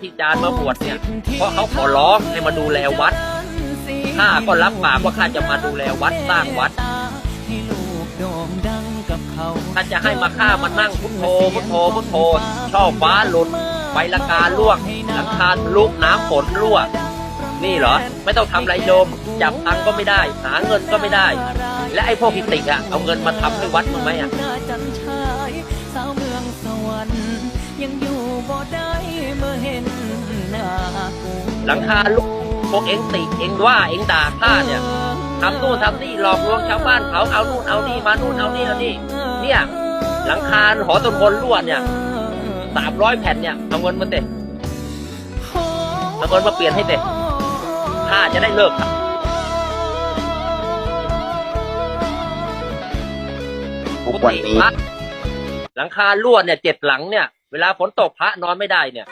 ที่จานมาบวชเนี่ย เพราะเขาขอร้องให้มาดูแลวัดข้าก็รับปากว่าข้าจะมาดูแลวัดสร้างวัดถ้าจะให้มาฆ่ามานั่งพุทโธพุทโธพุทโธช่อฟ้าหลุดไฟละกาล่วงหลังคาลุกน้ำฝนรั่ว นี่เหรอ ไม่ต้องทำไรโยม จับตังก็ไม่ได้ หาเงินก็ไม่ได้ และไอ้พวกพิติกอะเอาเงินมาทำให้วัดมึงไหมอะ หลังคาลุกพวกเอ็งติเอ็งว่าเอ็งด่าข้าเนี่ยทำนู่นทำนี่หลอกลวงชาวบ้านเขาเอานู่นเอานี่มานู่นเอานี่เอานี่เนี่ยหลังคาหอตนคนรั่วเนี่ยสามร้อยแผ่นเนี่ยเอาเงินมาเตะเอาเงินมาเปลี่ยนให้เด็กข้าจะได้เลิกครับปกติพระหลังคารั่วเนี่ยเจ็ดหลังเนี่ย เวลาฝนตกพระนอนไม่ได้เนี่ย